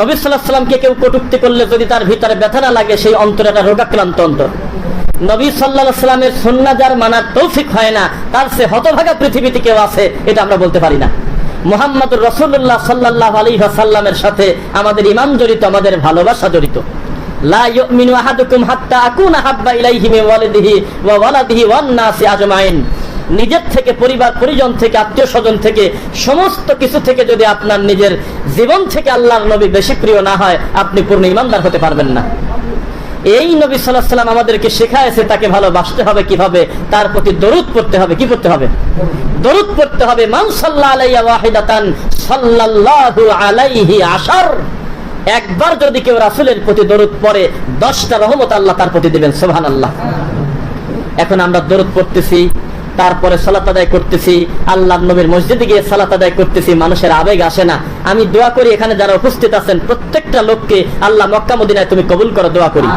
নবী সাল্লাহ সাল্লামকে কেউ কটুক্তি করলে যদি তার ভিতরে ব্যথা লাগে, সেই অন্তর একটা রোগাক্রান্ত অন্তর। নবী সাল্লাহ সাল্লামের সন্না যার মানার তৌফিক হয় না, তার সে হতভাগা পৃথিবীতে কেউ আছে, এটা আমরা বলতে পারি না। মোহাম্মদ রসুল্লাহ সাল্লাহ আলী সাল্লামের সাথে আমাদের ইমাম জড়িত, আমাদের ভালোবাসা জড়িত। লা নিজের থেকে, পরিবার, পরিজন থেকে আত্মীয় স্বজন থেকে, সমস্ত কিছু থেকে যদি আপনার নিজের জীবন থেকে আল্লাহর নবী বেশি প্রিয় না হয়, আপনি পূর্ণ ইমানদার হতে পারবেন না। এই নবী সাল্লাহ সাল্লাম আমাদেরকে শেখায়ছে তাকে ভালোবাসতে হবে কীভাবে, তার প্রতি দরুদ পড়তে হবে, কি পড়তে হবে? দরুদ পড়তে হবে, মান সাল্লাহ আলাইয়া ওয়াহিদাতান সাল্লাল্লাহু আলাইহি আশার। একবার যদি কেউ রাসুলের প্রতি দরুদ পড়ে, দশটা রহমত আল্লাহ তার প্রতি দিবেন, সুবহানাল্লাহ। এখন আমরা দরুদ পড়তেছি তারপরে সালাত আদায় করতেছি আল্লাহ নবীর মসজিদে গিয়ে সালাত আদায় করতেছি, মানুষের আবেগ আসে না। আমি দোয়া করি এখানে যারা উপস্থিত আছেন, প্রত্যেকটা লোককে আল্লাহ মক্কা মদিনায় তুমি কবুল করো, দোয়া করি।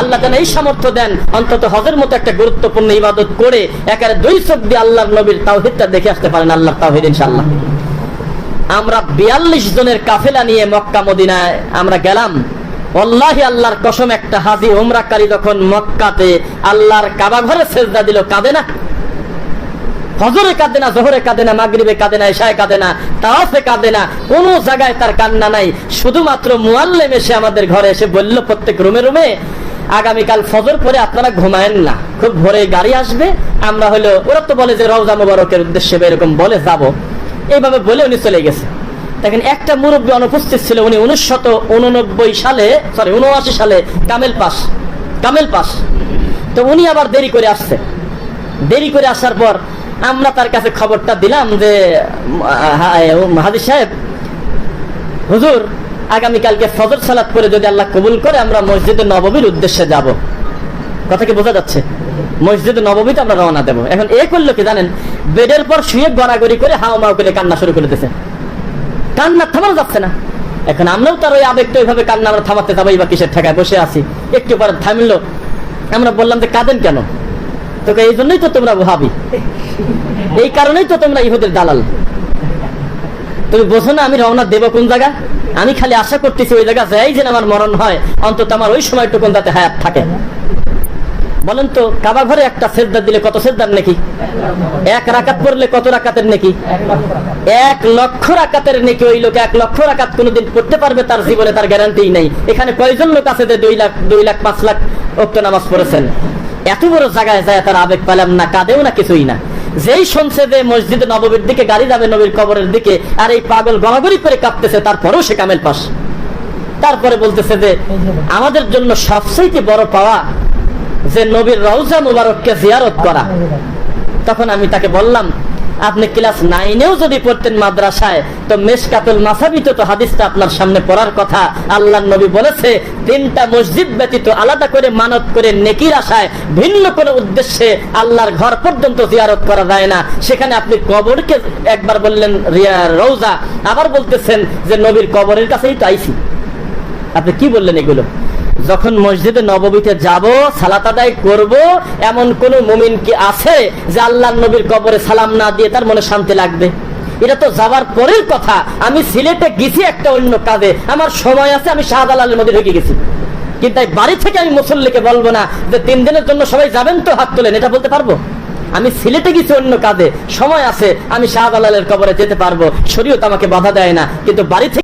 আল্লাহ যেন এই সামর্থ্য দেন, অন্তত হজের মতো একটা গুরুত্বপূর্ণ ইবাদত করে একেবারে দুই চোখ দিয়ে আল্লাহর নবীর তাওহিদটা দেখে আসতে পারেন আল্লাহ তাওহিদ, ইনশাআল্লাহ। আমরা বিয়াল্লিশ জনের কাফেলা নিয়ে মক্কা মদিনায় আমরা গেলাম। অল্লাহি আল্লাহর কসম একটা হাজি ওমরাকারী যখন মক্কাতে আল্লাহর কাবা ঘরে সেজদা দিল, কাঁদে না? ফজরে কাঁদে না, জোহরে কাঁদে না, মাগরিবে কাঁদে না, এশায় কাঁদে না, তাওয়াফে কাঁদে না, কোনো জায়গায় তার কান্না নাই। শুধুমাত্র মুয়াল্লেম এসে আমাদের ঘরে এসে বলল প্রত্যেক রুমে রুমে, আগামীকাল ফজর পরে আপনারা ঘুমায়েন না, খুব ভোরে গাড়ি আসবে, আমরা হলো ওরা তো বলে যে রওজা মুবারকের উদ্দেশ্যে এরকম বলে, যাব। এইভাবে বলে উনি চলে গেছে। দেখেন, একটা মুরব্বী অনুপস্থিত ছিল, উনি উনিশশত উননব্বই সালে সরি উনআশি সালে কামেল পাস কামেল পাস। তো উনি আবার দেরি করে আসছে। দেরি করে আসার পর আমরা তার কাছে খবরটা দিলাম যে হাজির সাহেব, হুজুর, আগামীকালকে ফজর সালাত করে যদি আল্লাহ কবুল করে, আমরা মসজিদে নববীর উদ্দেশ্যে যাব। কথা কি বোঝা যাচ্ছে? মসজিদে নববীতে আমরা রওনা দেবো। এখন এ করল কি জানেন? বেডের পর শুয়ে গড়াগড়ি করে হাও মাও করে কান্না শুরু করে দিতেছে কান্না থামানো যাচ্ছে না। এখন আমরাও তার ওই আবেগটা ওইভাবে কান্না আমরা থামাতে যাব বা কিসের ঠেকায় বসে আছি। একটু পরে থামিল। আমরা বললাম যে, কাঁদেন কেন? তোকে এই জন্যই তো তোমরা ভাবি এই কারণেই তো তোমরা ইহুদের দালাল। তুমি বোঝো না আমি রওনা দেবো কোন জায়গা? আমি খালি আশা করতেছি ওই জায়গা যাই যেন আমার মরণ হয়, অন্তত আমার ওই সময়টুকুন যাতে হায়াত থাকে। বলেন তো, কাবা ঘরে একটা সেদ্দার দিলে কত সেদ্দার নাকি? এক রাকাত পড়লে কত রাকাতের নাকি? এক লক্ষ রাকাতের নাকি ওই লোক এক লক্ষ রাকাত কোনোদিন পড়তে পারবে তার জীবনে, তার গ্যারান্টি নাই। এখানে কয়জন লোক আছে যে দুই লাখ দুই লাখ, পাঁচ লাখ অক্ট নামাজ পড়েছেন? এত বড় জায়গায় যায় তার আবেগ পেলাম না, কাঁদেও না কিছুই না। যেই শুনছে যে মসজিদ নববীর দিকে গাড়ি যাবে নবীর কবরের দিকে, আর এই পাগল গড়াগড়ি করে কাঁপতেছে, তারপরেও সে কামেল পাস। তারপরে বলতেছে যে, আমাদের জন্য সবচেয়ে বড় পাওয়া যে নবীর রওজা মুবারককে জিয়ারত করা। তখন আমি তাকে বললাম আপনি ক্লাস নাইনেও যদি পড়তেন মাদ্রাসায়, তো মেশকাতুল মাসাবিতে তো হাদিসটা আপনার সামনে পড়ার কথা। আল্লাহ নবী বলেছে, তিনটা মসজিদ ব্যতীত আলাদা করে মানত করে নেকির আশায় ভিন্ন কোনো উদ্দেশ্যে আল্লাহর ঘর পর্যন্ত জিয়ারত করা যায় না। সেখানে আপনি কবরকে একবার বললেন, রিয়া রৌজা আবার বলতেছেন যে, নবীর কবরের কাছেই তো আইছি। আপনি কি বললেন এগুলো? যখন মসজিদে নববীতে যাব, সালাত আদায় করব, এমন কোন মুমিন কি আছে যে আল্লাহ নবীর কবরে সালাম না দিয়ে তার মনে শান্তি লাগবে? এটা তো যাবার পরের কথা। আমি সিলেটে গেছি একটা অন্য কাজে। আমার সময় আছে, আমি শাহজালালের মধ্যে ঢুকে গেছি। কিন্তু বাড়ি থেকে আমি মুসল্লিকে বলব না যে তিন দিনের জন্য সবাই যাবেন তো, হাত তোলেন, এটা বলতে পারব? আমি সিলেটে গেছি অন্য কাজে। সময় আছে, আমি শাহজালালের কবরে যেতে পারব। শরীয়ত আমাকে বাধা দেয় না। কিন্তু বাড়ি থেকে